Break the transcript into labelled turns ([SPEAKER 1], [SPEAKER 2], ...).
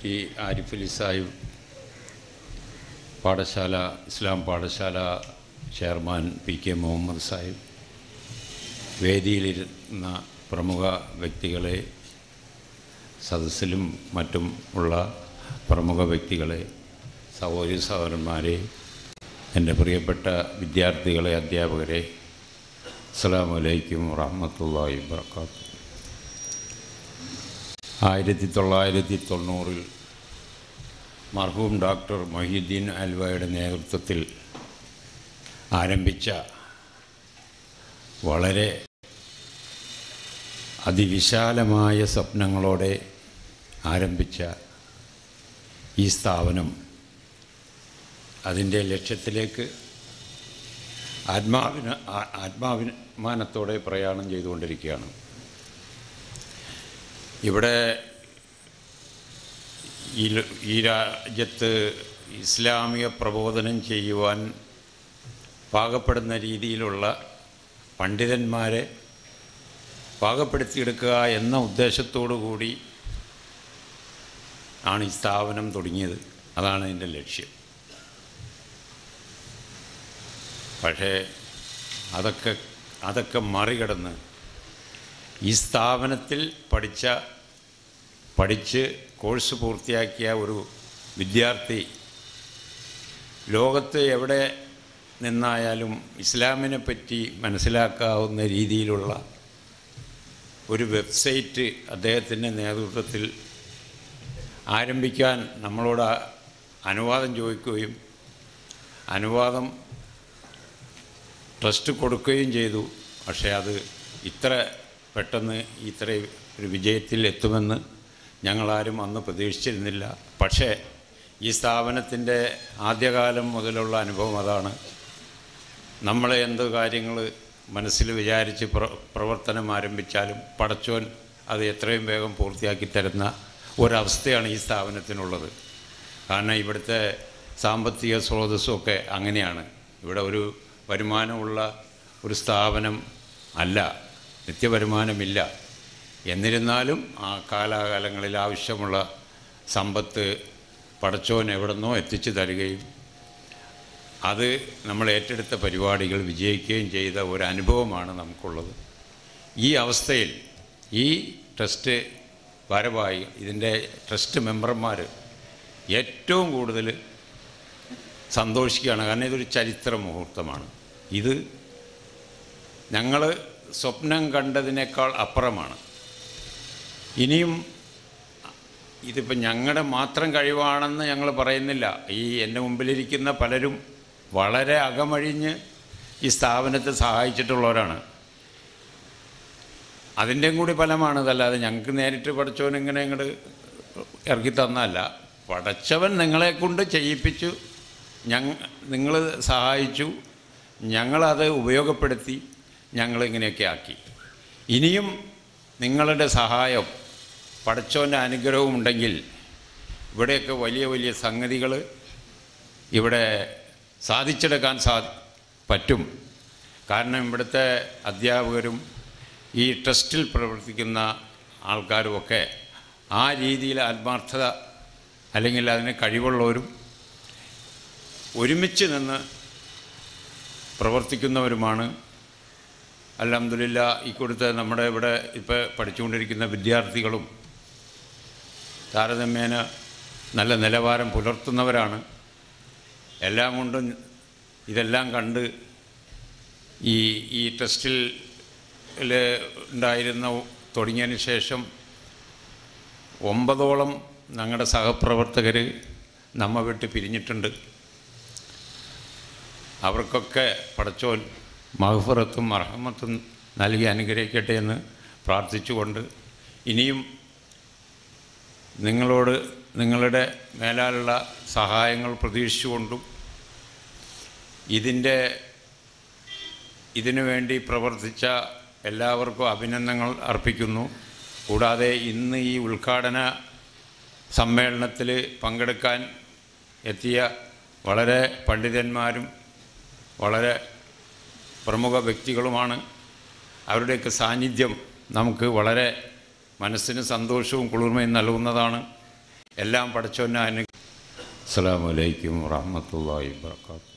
[SPEAKER 1] T Arif Ali Sahib പാഠശാല ഇസ്ലാം പാഠശാല chairman P K Muhammad Sahib. വേദിയിലിരുന്ന പ്രമുഖ വ്യക്തികളെ സദസ്സിലും മറ്റും ഉള്ള പ്രമുഖ വ്യക്തികളെ സഹോദരി സഹോദരന്മാരെ എന്റെ പ്രിയപ്പെട്ട വിദ്യാർത്ഥികളെ അധ്യാപകരെ അസ്സാം വലൈക്കും വറഹമത്തല്ലാഹി വർക്കാത്തു ആയിരത്തി തൊള്ളായിരത്തി തൊണ്ണൂറിൽ മർഹൂം ഡോക്ടർ മൊഹീദ്ദീൻ അൽവയുടെ നേതൃത്വത്തിൽ ആരംഭിച്ച വളരെ അതിവിശാലമായ സ്വപ്നങ്ങളോടെ ആരംഭിച്ച ഈ സ്ഥാപനം അതിന്റെ ലക്ഷ്യത്തിലേക്ക് ആത്മാവിന ആത്മാഭിമാനത്തോടെ പ്രയാണം ചെയ്തുകൊണ്ടിരിക്കുകയാണ്. ഇവിടെ ഈ രാജ്യത്ത് ഇസ്ലാമിക പ്രബോധനം ചെയ്യുവാൻ പാകപ്പെടുന്ന രീതിയിലുള്ള പണ്ഡിതന്മാരെ പാകപ്പെടുത്തിയെടുക്കുക എന്ന ഉദ്ദേശത്തോടു കൂടി ആണ് ഈ സ്ഥാപനം തുടങ്ങിയത്. അതാണ് ഇതിന്റെ ലക്ഷ്യം. പക്ഷേ അതൊക്കെ അതൊക്കെ മറികടന്ന് ഈ സ്ഥാപനത്തിൽ പഠിച്ച പഠിച്ച് കോഴ്സ് പൂർത്തിയാക്കിയ ഒരു വിദ്യാർത്ഥി ലോകത്ത് എവിടെ നിന്നായാലും ഇസ്ലാമിനെ പറ്റി മനസ്സിലാക്കാവുന്ന രീതിയിലുള്ള ഒരു വെബ്സൈറ്റ് അദ്ദേഹത്തിന്റെ നേതൃത്വത്തിൽ ആരംഭിക്കാൻ നമ്മളോട് അനുവാദം ചോദിക്കുകയും അനുവാദം ട്രസ്റ്റ് കൊടുക്കുകയും ചെയ്തു. പക്ഷേ അത് ഇത്ര പെട്ടെന്ന് ഇത്ര ഒരു വിജയത്തിൽ എത്തുമെന്ന് ഞങ്ങളാരും അന്ന് പ്രതീക്ഷിച്ചിരുന്നില്ല. പക്ഷേ ഈ സ്ഥാപനത്തിന്റെ ആദ്യകാലം മുതലുള്ള അനുഭവം അതാണ്. നമ്മൾ എന്ത് കാര്യങ്ങൾ മനസ്സിൽ വിചാരിച്ച് പ്ര പ്രവർത്തനം ആരംഭിച്ചാലും പടച്ചോൻ അത് എത്രയും വേഗം പൂർത്തിയാക്കി തരുന്ന ഒരവസ്ഥയാണ് ഈ സ്ഥാപനത്തിനുള്ളത്. കാരണം ഇവിടുത്തെ സാമ്പത്തിക സ്രോതസ്സുമൊക്കെ അങ്ങനെയാണ്. ഇവിടെ ഒരു വരുമാനമുള്ള ഒരു സ്ഥാപനം അല്ല. നിത്യവരുമാനമില്ല. എന്നിരുന്നാലും ആ കാലാകാലങ്ങളിൽ ആവശ്യമുള്ള സമ്പത്ത് പടച്ചോൻ എവിടെന്നോ എത്തിച്ചു തരികയും അത് നമ്മൾ ഏറ്റെടുത്ത പരിപാടികൾ വിജയിക്കുകയും ചെയ്ത ഒരു അനുഭവമാണ് നമുക്കുള്ളത്. ഈ അവസ്ഥയിൽ ഈ ട്രസ്റ്റ് ഭാരവാഹി ഇതിന്റെ ട്രസ്റ്റ് മെമ്പർമാർ ഏറ്റവും കൂടുതൽ സന്തോഷിക്കുകയാണ്. കാരണം ഇതൊരു ചരിത്ര മുഹൂർത്തമാണ്. ഇത് ഞങ്ങൾ സ്വപ്നം കണ്ടതിനേക്കാൾ അപ്പുറമാണ്. ഇനിയും ഇതിപ്പോൾ ഞങ്ങളുടെ മാത്രം കഴിവാണെന്ന് ഞങ്ങൾ പറയുന്നില്ല. ഈ എന്റെ മുമ്പിലിരിക്കുന്ന പലരും വളരെ അകമഴിഞ്ഞ് ഈ സ്ഥാപനത്തെ സഹായിച്ചിട്ടുള്ളവരാണ്. അതിന്റെയും കൂടി ഫലമാണ് അതല്ലാതെ ഞങ്ങൾക്ക് നേരിട്ട് പഠിച്ചവൻ ഇങ്ങനെ ഇങ്ങോട്ട് ഇറക്കി തന്നല്ല പഠിച്ചവൻ നിങ്ങളെ കൊണ്ട് ചെയ്യിപ്പിച്ചു ഞങ്ങ നിങ്ങൾ സഹായിച്ചു ഞങ്ങളത് ഉപയോഗപ്പെടുത്തി ഞങ്ങളിങ്ങനെയൊക്കെ ആക്കി. ഇനിയും നിങ്ങളുടെ സഹായം പടച്ചവന്റെ അനുഗ്രഹവും ഉണ്ടെങ്കിൽ ഇവിടെയൊക്കെ വലിയ വലിയ സംഗതികൾ ഇവിടെ സാധിച്ചെടുക്കാൻ സാ പറ്റും. കാരണം ഇവിടുത്തെ അധ്യാപകരും ഈ ട്രസ്റ്റിൽ പ്രവർത്തിക്കുന്ന ആൾക്കാരുമൊക്കെ ആ രീതിയിൽ ആത്മാർത്ഥത അല്ലെങ്കിൽ അതിന് കഴിവുള്ളവരും ഒരുമിച്ച് നിന്ന് പ്രവർത്തിക്കുന്നവരുമാണ്. അലഹമില്ല ഈ കൊടുത്ത നമ്മുടെ ഇവിടെ ഇപ്പോൾ പഠിച്ചുകൊണ്ടിരിക്കുന്ന വിദ്യാർത്ഥികളും താരതമ്യേന നല്ല നിലവാരം പുലർത്തുന്നവരാണ്. എല്ലാം കൊണ്ടും ഇതെല്ലാം കണ്ട് ഈ ഈ ടെസ്റ്റിൽ ഉണ്ടായിരുന്ന തുടങ്ങിയതിന് ശേഷം ഒമ്പതോളം ഞങ്ങളുടെ സഹപ്രവർത്തകർ നമ്മ വിട്ട് പിരിഞ്ഞിട്ടുണ്ട്. അവർക്കൊക്കെ പടച്ചോൻ മഹഫറത്തും അർഹമത്തും നൽകി അനുഗ്രഹിക്കട്ടെ എന്ന് പ്രാർത്ഥിച്ചുകൊണ്ട് ഇനിയും നിങ്ങളോട് നിങ്ങളുടെ മേലാലുള്ള സഹായങ്ങൾ പ്രതീക്ഷിച്ചുകൊണ്ടും ഇതിന്റെ ഇതിനു വേണ്ടി പ്രവർത്തിച്ച എല്ലാവർക്കും അഭിനന്ദനങ്ങൾ അർപ്പിക്കുന്നു. കൂടാതെ ഇന്ന് ഈ ഉദ്ഘാടന സമ്മേളനത്തിൽ പങ്കെടുക്കാൻ എത്തിയ വളരെ പണ്ഡിതന്മാരും വളരെ പ്രമുഖ വ്യക്തികളുമാണ്. അവരുടെയൊക്കെ സാന്നിധ്യം നമുക്ക് വളരെ മനസ്സിന് സന്തോഷവും കുളിർമയും നൽകുന്നതാണ്. എല്ലാം പഠിച്ചോന്നെ അനു അസ്സാം വലൈക്കും വാഹമത്തല്ലാ വാത്തു